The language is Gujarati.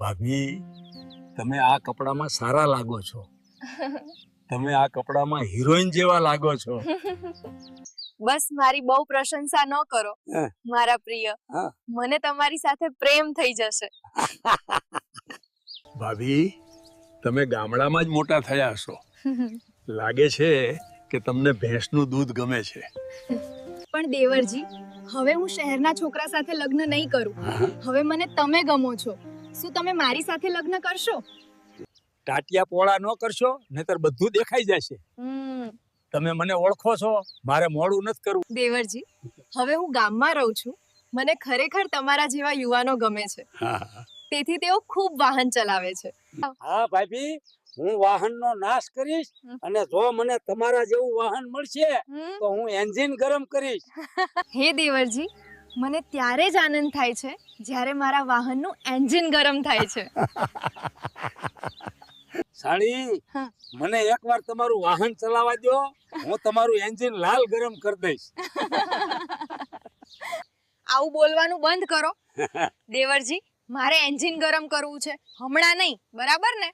ભાભી તમે આ કપડામાં સારા લાગો છો. તમે આ કપડામાં હિરોઈન જેવા લાગો છો. બસ મારી બહુ પ્રશંસા ન કરો. મારા પ્રિય મને તમારી સાથે પ્રેમ થઈ જશે. ભાભી તમે ગામડામાં જ મોટા થયા હશો. લાગે છે કે તમને ભેંસનું દૂધ ગમે છે. પણ દેવરજી હવે હું શહેરના છોકરા સાથે લગ્ન નહીં કરું. હવે મને તમે ગમો છો. શું તમે મારી સાથે લગ્ન કરશો? ટાટિયા પોળા ન કરશો નહીતર બધું દેખાઈ જશે. તમે મને ઓળખો છો મારે મોડું નથી કરવું. દેવરજી હવે હું ગામમાં રહું છું. મને ખરેખર તમારા જેવા યુવાનો ગમે છે. તેથી તેઓ ખૂબ વાહન ચલાવે છે. હા ભાભી હું વાહનનો નાશ કરીશ અને જો મને તમારા જેવું વાહન મળશે તો હું એન્જિન ગરમ કરીશ. હે દેવરજી મને ત્યારે જ આનંદ થાય છે જ્યારે મારા વાહનનું એન્જિન ગરમ થાય છે. સાળી મને એકવાર તમારું વાહન ચલાવવા દો હું તમારું એન્જિન લાલ ગરમ કરી દઈશ. આવું બોલવાનું બંધ કરો. દેવરજી મારે એન્જિન ગરમ કરવું છે. હમણાં નહીં બરાબર ને?